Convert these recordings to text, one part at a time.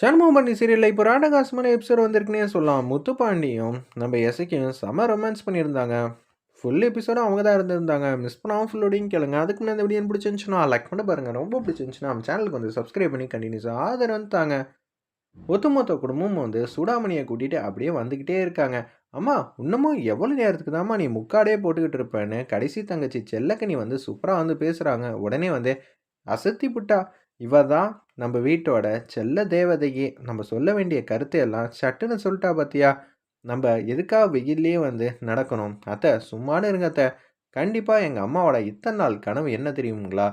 சண்முகம் பண்ணி சீரியலில் இப்போ ராடகாசமான எபிசோட் வந்திருக்குனே சொல்லலாம். முத்துப்பாண்டியும் நம்ம எசைக்கும் செம ரொமான்ஸ் பண்ணியிருந்தாங்க. ஃபுல் எபிசோடும் அவங்க தான் இருந்திருந்தாங்க. மிஸ் பண்ணாமல் ஃபுல்லோடையும் கேளுங்க. அதுக்கு முன்னாடி இந்த வீடியோ பிடிச்சிருந்துச்சுன்னா லைக் பண்ண பாருங்கள் ரொம்ப பிடிச்சிருந்துச்சுன்னா நம்ம சேனலுக்கு வந்து சப்ஸ்கிரைப் பண்ணி கண்டினியூஸாக ஆதரவு தாங்க ஒத்துமொத்த குடும்பமும் வந்து சூடாமணியை கூட்டிகிட்டு அப்படியே வந்துக்கிட்டே இருக்காங்க. அம்மா இன்னமும் எவ்வளோ நேரத்துக்கு தாம்மா நீ முக்காடே போட்டுக்கிட்டு இருப்பேன்னு கடைசி தங்கச்சி செல்லக்கனி வந்து சூப்பராக வந்து பேசுகிறாங்க உடனே வந்து அசத்தி புட்டா இவ தான் நம்ம வீட்டோட செல்ல தேவதையே. நம்ம சொல்ல வேண்டிய கருத்தை எல்லாம் சட்டுன்னு சொல்லிட்டா பார்த்தியா நம்ம எதுக்காக வெயில்லையே வந்து நடக்கணும்? அத்தை சும்மானு இருங்க அத்தை. கண்டிப்பாக எங்கள் அம்மாவோட இத்தனை நாள் கனவு என்ன தெரியுங்களா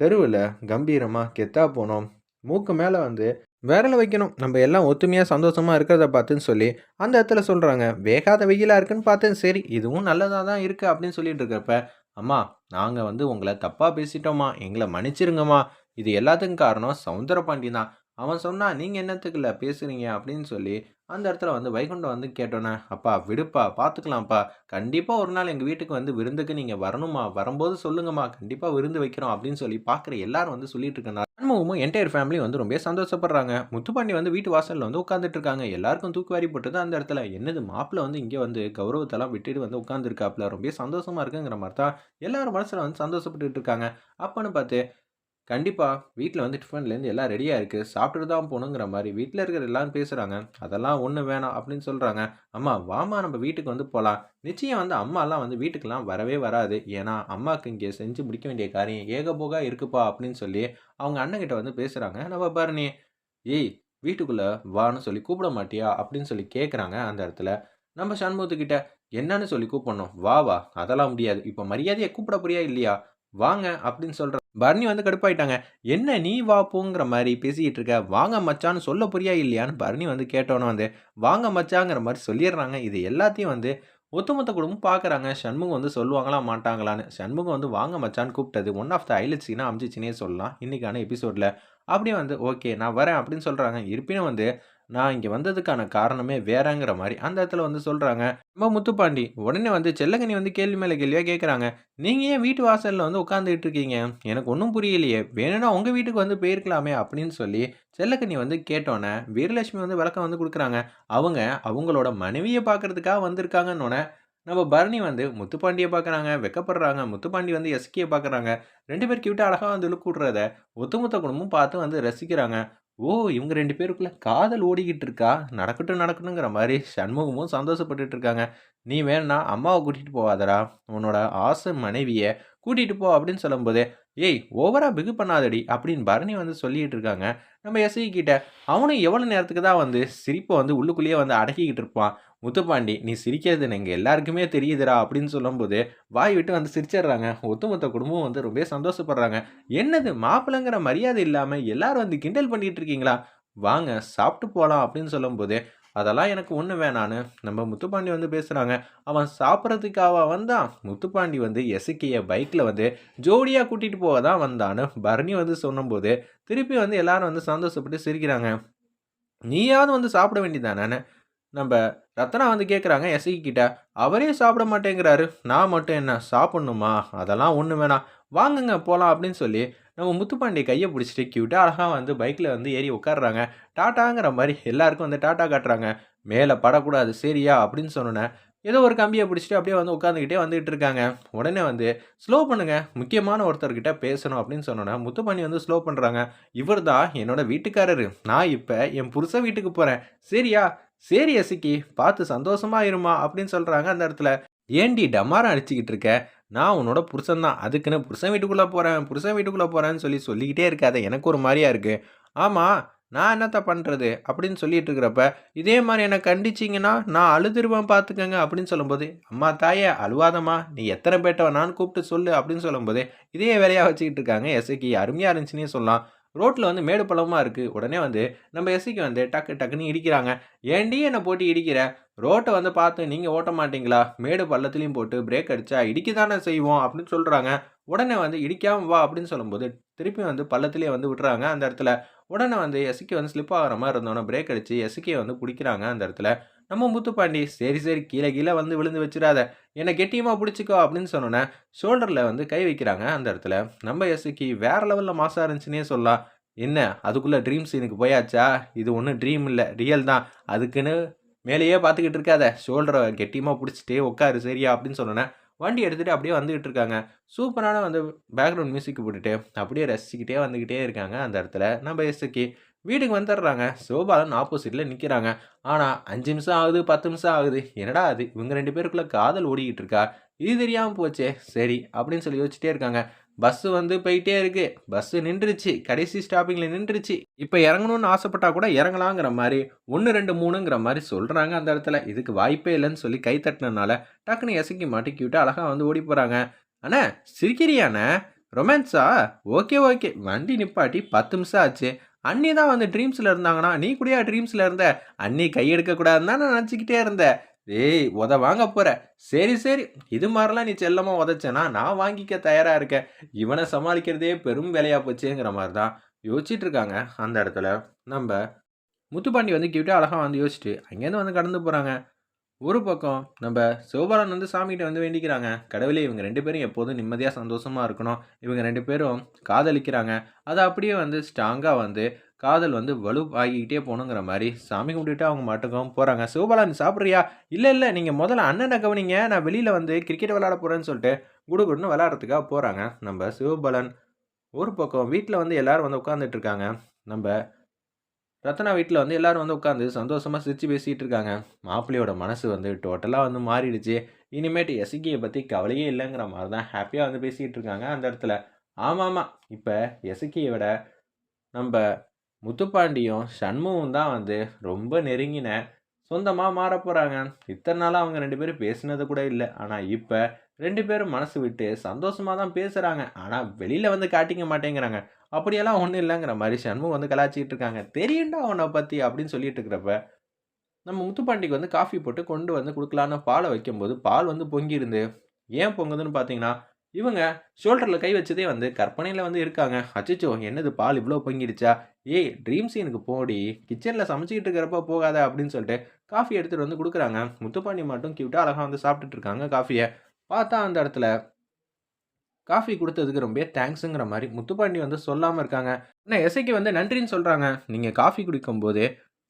தெருவில் கம்பீரமாக கெத்தா போனோம். மூக்கு மேலே வந்து விரல வைக்கணும். நம்ம எல்லாம் ஒத்துமையாக சந்தோஷமாக இருக்கிறத பார்த்துன்னு சொல்லி அந்த இடத்துல சொல்கிறாங்க வேகாத வெயிலாக இருக்குன்னு பார்த்து சரி இதுவும் நல்லதாக தான் இருக்குது அப்படின்னு சொல்லிட்டு இருக்கிறப்ப அம்மா நாங்கள் வந்து உங்களை தப்பாக பேசிட்டோம்மா. எங்களை மன்னிச்சிருங்கம்மா. இது எல்லாத்துக்கும் காரணம் சவுந்தரபாண்டி தான் அவன் சொன்னான் நீங்கள் என்னத்துக்குள்ள பேசுகிறீங்க அப்படின்னு சொல்லி அந்த இடத்துல வந்து வைகுண்டம் வந்து கேட்டோன்னே அப்பா விடுப்பா பார்த்துக்கலாம்ப்பா கண்டிப்பாக ஒரு நாள் எங்கள் வீட்டுக்கு வந்து விருந்துக்கு நீங்கள் வரணுமா வரும்போது சொல்லுங்கம்மா. கண்டிப்பாக விருந்து வைக்கிறோம். அப்படின்னு சொல்லி பார்க்குற எல்லாரும் வந்து சொல்லிட்டு இருக்கனால சண்முகமும் என்டையர் ஃபேமிலி வந்து ரொம்ப சந்தோஷப்படுறாங்க. முத்துப்பாண்டி வந்து வீட்டு வாசலில் வந்து உட்காந்துட்டு இருக்காங்க. எல்லாருக்கும் தூக்குவாரி போட்டது அந்த இடத்துல. என்னது மாப்பிள்ள வந்து இங்கே வந்து கௌரவத்தெல்லாம் விட்டுட்டு வந்து உட்காந்துருக்காப்புல ரொம்ப சந்தோஷமாக இருக்குங்கிற மாதிரி தான் எல்லாரும் மனசில் வந்து சந்தோஷப்பட்டுட்டு இருக்காங்க. அப்போன்னு பார்த்து கண்டிப்பாக வீட்டில் வந்து டிஃபன்லேருந்து எல்லாம் ரெடியாக இருக்குது சாப்பிட்டுட்டு தான் போகணுங்கிற மாதிரி வீட்டில் இருக்கிற எல்லாரும் பேசுகிறாங்க அதெல்லாம் ஒன்று வேணாம் அப்படின்னு சொல்கிறாங்க அம்மா வாமா நம்ம வீட்டுக்கு வந்து போகலாம் நிச்சயம் வந்து அம்மாலாம் வந்து வீட்டுக்கெலாம் வரவே வராது. ஏன்னா அம்மாவுக்கு இங்கே செஞ்சு முடிக்க வேண்டிய காரியம் ஏகபோகா இருக்குப்பா அப்படின்னு சொல்லி அவங்க அண்ணன்கிட்ட வந்து பேசுகிறாங்க நம்ம பாருனே ஏய் வீட்டுக்குள்ளே வான்னு சொல்லி கூப்பிட மாட்டியா? அப்படின்னு சொல்லி கேட்குறாங்க அந்த இடத்துல. நம்ம சண்முகத்துக்கிட்ட என்னன்னு சொல்லி கூப்பிடணும். வா வா. அதெல்லாம் முடியாது. இப்போ மரியாதையை கூப்பிட போறியா இல்லையா? வாங்க அப்படின்னு சொல்கிற பர்னி வந்து கடுப்பாயிட்டாங்க. என்ன நீ வா போங்கிற மாதிரி பேசிக்கிட்டு இருக்க? வாங்க மச்சான்னு சொல்ல புரியா இல்லையான்னு பர்னி வந்து கேட்டோன்னே வந்து வாங்க மச்சாங்கிற மாதிரி சொல்லிடுறாங்க. இது எல்லாத்தையும் வந்து ஒத்துமொத்த குடும்பம் பார்க்குறாங்க சண்முகம் வந்து சொல்லுவாங்களா மாட்டாங்களான்னு. சண்முகம் வந்து வாங்க மச்சான்னு கூப்பிட்டது. ஒன் ஆஃப் த ஹைலைட் சீனாக அமைச்சிச்சினே சொல்லலாம். இன்றைக்கான எபிசோடில் அப்படியே வந்து ஓகே நான் வரேன் அப்படின்னு சொல்கிறாங்க இருப்பினும் வந்து நான் இங்கே வந்ததுக்கான காரணமே வேறங்கிற மாதிரி அந்த இடத்துல வந்து சொல்கிறாங்க நம்ம முத்துப்பாண்டி உடனே வந்து செல்லகனி வந்து கேள்வி மேலே கேள்வியாக கேட்குறாங்க நீங்கள் ஏன் வீட்டு வாசலில் வந்து உட்காந்துக்கிட்டு இருக்கீங்க? எனக்கு ஒன்றும் புரியலையே. வேணும்னா உங்கள் வீட்டுக்கு வந்து போயிருக்கலாமே அப்படின்னு சொல்லி செல்லக்கண்ணி வந்து கேட்டோன்னே வீரலட்சுமி வந்து விளக்கம் வந்து கொடுக்குறாங்க. அவங்க அவங்களோட மனைவியை பார்க்குறதுக்காக வந்திருக்காங்கன்னொன்னே நம்ம பரணி வந்து முத்துப்பாண்டியை பார்க்குறாங்க வெக்கப்படுறாங்க. முத்துப்பாண்டி வந்து எஸ்கியை பார்க்குறாங்க ரெண்டு பேர் கிட்ட அழகாக வந்து லுக் விட்றத ஒத்துமொத்த குடும்பமும் பார்த்து வந்து ரசிக்கிறாங்க. ஓ! இவங்க ரெண்டு பேருக்குள்ள காதல் ஓடிக்கிட்டு இருக்கா. நடக்கட்டும், நடக்கணுங்கிற மாதிரி சண்முகமும் சந்தோஷப்பட்டுட்டு இருக்காங்க. "நீ வேணா அம்மாவை கூட்டிட்டு போவாதடா. உன்னோட ஆசை மனைவியை கூட்டிட்டு போ" அப்படின்னு சொல்லும்போது, "ஏய் ஓவரா பிகு பண்ணாதடி" அப்படின்னு பரணி வந்து சொல்லிட்டு இருக்காங்க. நம்ம எஸ்ஐ கிட்ட, அவனும் எவ்வளோ நேரத்துக்கு தான் வந்து சிரிப்பை வந்து உள்ளுக்குள்ளேயே வந்து அடக்கிக்கிட்டு இருப்பான். முத்துப்பாண்டி, "நீ சிரிக்கிறது எங்கள் எல்லாருக்குமே தெரியுதுடா" அப்படின்னு சொல்லும்போது, வாய் விட்டு வந்து சிரிச்சிடுறாங்க. ஒத்துமொத்த குடும்பம் வந்து ரொம்ப சந்தோஷப்படுறாங்க. "என்னது மாப்பிள்ளைங்கிற மரியாதை இல்லாமல் எல்லாரும் வந்து கிண்டல் பண்ணிகிட்டு இருக்கீங்களா? வாங்க சாப்பிட்டு போகலாம் அப்படின்னு சொல்லும்போது, "அதெல்லாம் எனக்கு ஒன்று வேணான்னு" நம்ம முத்துப்பாண்டி வந்து பேசுகிறாங்க "அவன் சாப்பிட்றதுக்காக வந்தான்? முத்துப்பாண்டி வந்து எசுக்கிய பைக்கில் வந்து ஜோடியாக கூட்டிகிட்டு போக தான் வந்தான்னு" பரணி வந்து சொன்னம்போது, திருப்பி வந்து எல்லாரும் வந்து சந்தோஷப்பட்டு சிரிக்கிறாங்க. "நீயாவது வந்து சாப்பிட வேண்டியதானே நம்ம ரத்னா வந்து கேட்குறாங்க எஸ்ஐ கிட்ட. அவரே சாப்பிட மாட்டேங்கிறாரு. நான் மட்டும் என்ன சாப்பிட்ணுமா அதெல்லாம் ஒன்று வேணாம். வாங்குங்க போகலாம் அப்படின்னு சொல்லி, நம்ம முத்துப்பாண்டி கையை பிடிச்சிட்டு கியூட்டாக அழகாக வந்து பைக்கில் வந்து ஏறி உட்காடுறாங்க டாட்டாங்கிற மாதிரி எல்லாருக்கும் வந்து டாட்டா காட்டுறாங்க. மேலே படக்கூடாது சரியா? அப்படின்னு சொன்னோனே, ஏதோ ஒரு கம்பியை பிடிச்சிட்டு அப்படியே வந்து உட்காந்துக்கிட்டே வந்துகிட்டு இருக்காங்க. உடனே வந்து ஸ்லோ பண்ணுங்கள் முக்கியமான ஒருத்தர்கிட்ட பேசணும் அப்படின்னு சொன்னோன்னே முத்துப்பாண்டி வந்து ஸ்லோ பண்ணுறாங்க இவர் தான் என்னோட வீட்டுக்காரரு. நான் இப்போ என் புருஷன் வீட்டுக்கு போகிறேன் சரியா? சரி எசக்கி பார்த்து சந்தோஷமா இருமா அப்படின்னு சொல்கிறாங்க அந்த இடத்துல. ஏண்டி டமாரம் அடிச்சுக்கிட்டு இருக்க? நான் உன்னோட புருஷன் தான். அதுக்குன்னு புருஷன் வீட்டுக்குள்ளே போகிறேன் புருஷன் வீட்டுக்குள்ளே போகிறேன்னு சொல்லி சொல்லிக்கிட்டே இருக்காத. எனக்கு ஒரு மாதிரியா இருக்குது ஆமாம் நான் என்னத்த பண்ணுறது அப்படின்னு சொல்லிட்டு இருக்கிறப்ப இதே மாதிரி என்னை கண்டிச்சிங்கன்னா நான் அழுதுருவேன் பார்த்துக்கங்க அப்படின்னு சொல்லும்போது அம்மா தாயே அழுவாதம்மா. நீ எத்தனை பேட்டை நான் கூப்பிட்டு சொல்லு அப்படின்னு சொல்லும்போது இதே வேலையாக வச்சுக்கிட்டு இருக்காங்க. எஸ்ஐக்கு அருமையாக இருந்துச்சுன்னே சொல்லலாம். ரோட்டில் வந்து மேடு பள்ளமாக இருக்குது உடனே வந்து நம்ம எஸ்சிக்கு வந்து டக்கு டக்குன்னு இடிக்கிறாங்க. ஏண்டி என்னை போட்டு இடிக்கிற? ரோட்டை வந்து பார்த்து நீங்கள் ஓட்ட மாட்டீங்களா? மேடு பள்ளத்துலேயும் போட்டு பிரேக் அடித்தா இடிக்க தானே செய்வோம் அப்படின்னு சொல்கிறாங்க உடனே வந்து இடிக்காமல் வா அப்படின்னு சொல்லும்போது திருப்பி வந்து பள்ளத்துலேயே வந்து விட்டுறாங்க அந்த இடத்துல. உடனே வந்து எஸ்சிக்கு வந்து ஸ்லிப் ஆகிற மாதிரி இருந்தோன்னே பிரேக் அடித்து எஸ்சிக்கே வந்து பிடிக்கிறாங்க அந்த இடத்துல. நம்ம முத்துப்பாண்டி சரி சரி கீழே கீழே வந்து விழுந்து வச்சிடாத என்னை கெட்டியமாக பிடிச்சிக்கோ அப்படின்னு சொன்னோன்னே ஷோல்டரில் வந்து கை வைக்கிறாங்க அந்த இடத்துல. நம்ம எஸ்சிக்கு வேறு லெவலில் மாசாக இருந்துச்சுன்னே சொல்லலாம். என்ன அதுக்குள்ளே ட்ரீம் சீனுக்கு போயாச்சா? இது ஒன்றும் ட்ரீம் இல்லை ரியல் தான். அதுக்குன்னு மேலேயே பார்த்துக்கிட்டு இருக்காத. ஷோல்டரை கெட்டியமாக பிடிச்சிட்டே உட்காரு சரியா? அப்படின்னு சொன்னோன்னே வண்டி எடுத்துகிட்டு அப்படியே வந்துக்கிட்டு இருக்காங்க. சூப்பரான வந்து பேக்ரவுண்ட் மியூசிக் போட்டுட்டு அப்படியே ரசிச்சுக்கிட்டே வந்துக்கிட்டே இருக்காங்க அந்த இடத்துல. நம்ம எஸ்க்கு வீட்டுக்கு வந்துடுறாங்க. சோபாலன் ஆப்போசிட்டில் நிற்கிறாங்க ஆனால் அஞ்சு நிமிஷம் ஆகுது பத்து நிமிஷம் ஆகுது. என்னடா அது? இவங்க ரெண்டு பேருக்குள்ளே காதல் ஓடிக்கிட்டு இருக்கா? இது தெரியாமல் போச்சே. சரி அப்படின்னு சொல்லி யோசிச்சுட்டே இருக்காங்க. பஸ்ஸு வந்து போயிட்டே இருக்கு. பஸ்ஸு நின்றுச்சு. கடைசி ஸ்டாப்பிங்கில் நின்றுச்சு. இப்போ இறங்கணும்னு ஆசைப்பட்டா கூட இறங்கலாங்கிற மாதிரி ஒன்று ரெண்டு மூணுங்கிற மாதிரி சொல்கிறாங்க அந்த இடத்துல. இதுக்கு வாய்ப்பே இல்லைன்னு சொல்லி கை தட்டினனால டக்குன்னு எசக்கி மாட்டிக்கி விட்டு அழகாக வந்து ஓடி போகிறாங்க அண்ணா சிரிக்கிறியாண்ணே ரொமான்ஸா ஓகே ஓகே வண்டி நிப்பாட்டி பத்து நிமிஷம் ஆச்சு. அண்ணி தான் வந்து ட்ரீம்ஸில் இருந்தாங்கன்னா நீ கூடயா ட்ரீம்ஸில் இருந்த? அண்ணி கையெடுக்கக்கூடாதுன்னு தான் நான் நினச்சிக்கிட்டே இருந்தேன் ஏய் உத வாங்க போற. சரி சரி. இது மாதிரிலாம் நீ செல்லமாக உதச்சேனா நான் வாங்கிக்க தயாராக இருக்கேன். இவனை சமாளிக்கிறதே பெரும் வேலையாக போச்சேங்கிற மாதிரி தான் யோசிச்சுட்டு இருக்காங்க. அந்த இடத்துல நம்ம முத்துப்பாண்டி வந்து கிட்ட அழகாக வந்து யோசிச்சுட்டு அங்கேருந்து வந்து கடந்து போகிறாங்க ஒரு பக்கம் நம்ம சிவபாலன் வந்து சாமிகிட்ட வந்து வேண்டிக்கிறாங்க. கடவுளே இவங்க ரெண்டு பேரும் எப்போதும் நிம்மதியாக சந்தோஷமாக இருக்கணும். இவங்க ரெண்டு பேரும் காதலிக்கிறாங்க. அதை அப்படியே வந்து ஸ்ட்ராங்காக வந்து காதல் வந்து வலு ஆகிக்கிட்டே போகணுங்கிற மாதிரி சாமி கும்பிட்டுட்டு அவங்க மாட்டுக்கும் போகிறாங்க சிவபாலன் சாப்பிட்றியா? இல்லை இல்லை நீங்கள் முதல்ல அண்ணனை கவனிங்க. நான் வெளியில் வந்து கிரிக்கெட் விளையாட போகிறேன்னு சொல்லிட்டு குடுகுடுன்னு விளையாடுறதுக்காக போகிறாங்க நம்ம சிவபாலன் ஒரு பக்கம் வீட்டில் வந்து எல்லோரும் வந்து உட்காந்துட்டு இருக்காங்க. நம்ம ரத்னா வீட்டில் வந்து எல்லோரும் வந்து உட்காந்து சந்தோஷமாக சிரித்து பேசிகிட்டு இருக்காங்க. மாப்பிள்ளையோட மனசு வந்து டோட்டலாக வந்து மாறிடுச்சு. இனிமேட்டு எசக்கியை பற்றி கவலையே இல்லைங்கிற மாதிரி தான் ஹாப்பியாக வந்து பேசிகிட்டு இருக்காங்க அந்த இடத்துல. ஆமாம் ஆமாம் இப்போ எசக்கியை விட நம்ம முத்துப்பாண்டியும் சண்முகம் தான் வந்து ரொம்ப நெருங்கின சொந்தமாக மாற போகிறாங்க இத்தனை நாளாக அவங்க ரெண்டு பேரும் பேசினது கூட இல்லை. ஆனால் இப்போ ரெண்டு பேரும் மனசு விட்டு சந்தோஷமாக தான் பேசுகிறாங்க ஆனால் வெளியில் வந்து காட்டிக்க மாட்டேங்கிறாங்க. அப்படியெல்லாம் ஒன்றும் இல்லைங்கிற மாதிரி சண்முகம் வந்து கலாச்சிக்கிட்டு இருக்காங்க. தெரியுண்டா அவனை பற்றி அப்படின்னு சொல்லிட்டு இருக்கிறப்ப நம்ம முத்துப்பாண்டிக்கு வந்து காஃபி போட்டு கொண்டு வந்து கொடுக்கலான்னு பாலை வைக்கும்போது பால் வந்து பொங்கியிருந்து ஏன் பொங்குதுன்னு பார்த்தீங்கன்னா இவங்க ஷோல்டரில் கை வச்சதே வந்து கற்பனையில் வந்து இருக்காங்க. அச்சிச்சோ என்னது பால் இவ்வளோ பொங்கிடுச்சா? ஏய் ட்ரீம் சீனுக்கு போடி. கிச்சனில் சமைச்சிக்கிட்டு இருக்கிறப்ப போகாத அப்படின்னு சொல்லிட்டு காஃபி எடுத்துகிட்டு வந்து கொடுக்குறாங்க. முத்துப்பாண்டி மட்டும் கியூட்டாக அழகாக வந்து சாப்பிட்டுட்டு இருக்காங்க காஃபியை பார்த்தா அந்த இடத்துல காஃபி கொடுத்ததுக்கு ரொம்ப தேங்க்ஸுங்கிற மாதிரி முத்துப்பாண்டி வந்து சொல்லாமல் இருக்காங்க. ஆனால் இசைக்கு வந்து நன்றின்னு சொல்கிறாங்க நீங்கள் காஃபி குடிக்கும்போது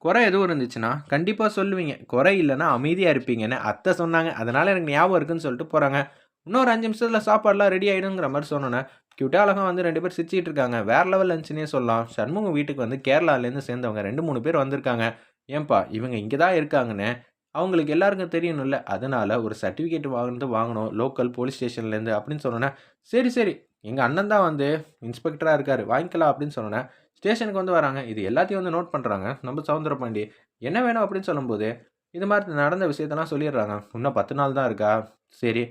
குறை எதுவும் இருந்துச்சுன்னா கண்டிப்பாக சொல்லுவீங்க. குறை இல்லைன்னா அமைதியாக இருப்பீங்கன்னு அத்தை சொன்னாங்க. அதனால் எனக்கு ஞாபகம் இருக்குன்னு சொல்லிட்டு போகிறாங்க இன்னொரு அஞ்சு நிமிஷத்தில் சாப்பாடுலாம் ரெடி ஆகிடுங்கிற மாதிரி சொன்னோன்னே கியூட்டா அழகாக வந்து ரெண்டு பேர் சிரிச்சிட்டு இருக்காங்க. வேறு லெவல் லஞ்சுனே சொல்லலாம். சண்முகம் வீட்டுக்கு வந்து கேரளாலேருந்து சேர்ந்தவங்க. ரெண்டு மூணு பேர் வந்திருக்காங்க. ஏன்பா இவங்க இங்கே தான் இருக்காங்கன்னு அவங்களுக்கு எல்லாருக்கும் தெரியணும்ல. அதனால் ஒரு சர்டிஃபிகேட் வாங்கினது வாங்கணும். லோக்கல் போலீஸ் ஸ்டேஷன்லேருந்து அப்படின்னு சொன்னோன்னே சரி சரி எங்கள் அண்ணன் தான் வந்து இன்ஸ்பெக்டராக இருக்கார் வாங்கிக்கலாம் அப்படின்னு சொன்னோன்னே ஸ்டேஷனுக்கு வந்து வராங்க. இது எல்லாத்தையும் வந்து நோட் பண்ணுறாங்க நம்ம சவுந்தர பாண்டி என்ன வேணும் அப்படின்னு சொல்லும்போது இது மாதிரி நடந்த விஷயத்தெல்லாம் சொல்லிடுறாங்க. இன்னும் பத்து நாள் தான் இருக்கா? சரி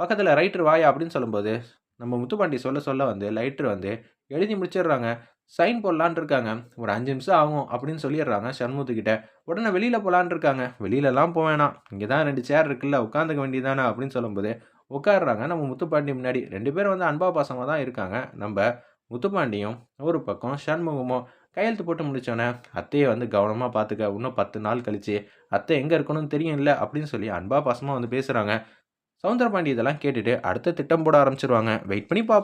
பக்கத்தில் ரைட்ரு வாயா? அப்படின்னு சொல்லும்போது நம்ம முத்துப்பாண்டி சொல்ல சொல்ல வந்து லைட்ரு வந்து எழுதி முடிச்சிடுறாங்க. சைன் போடலான் இருக்காங்க ஒரு அஞ்சு நிமிஷம் ஆகும் அப்படின்னு சொல்லிடுறாங்க சண்முத்துக்கிட்ட உடனே வெளியில் போகலான் இருக்காங்க வெளியிலலாம் போவேணாம் இங்கே தான் ரெண்டு சேர் இருக்குல்ல உட்காந்துக்க வேண்டியதானே அப்படின்னு சொல்லும்போது உட்காடுறாங்க நம்ம முத்துப்பாண்டி முன்னாடி ரெண்டு பேரும் வந்து அன்பா பாசமாக தான் இருக்காங்க. நம்ம முத்துப்பாண்டியும் ஒரு பக்கம் சண்முகமும் கையெழுத்து போட்டு முடித்தோன்னே அத்தையை வந்து கவனமாக பார்த்துக்க இன்னும் பத்து நாள் கழிச்சு அத்தை எங்கே இருக்கணும்னு தெரியும் இல்லை அப்படின்னு சொல்லி அன்பா பாசமாக வந்து பேசுகிறாங்க சவுந்தரபாண்டி இதெல்லாம் கேட்டுட்டு அடுத்த திட்டம் போட ஆரம்பிச்சிருவாங்க. வெயிட் பண்ணி பார்ப்போம்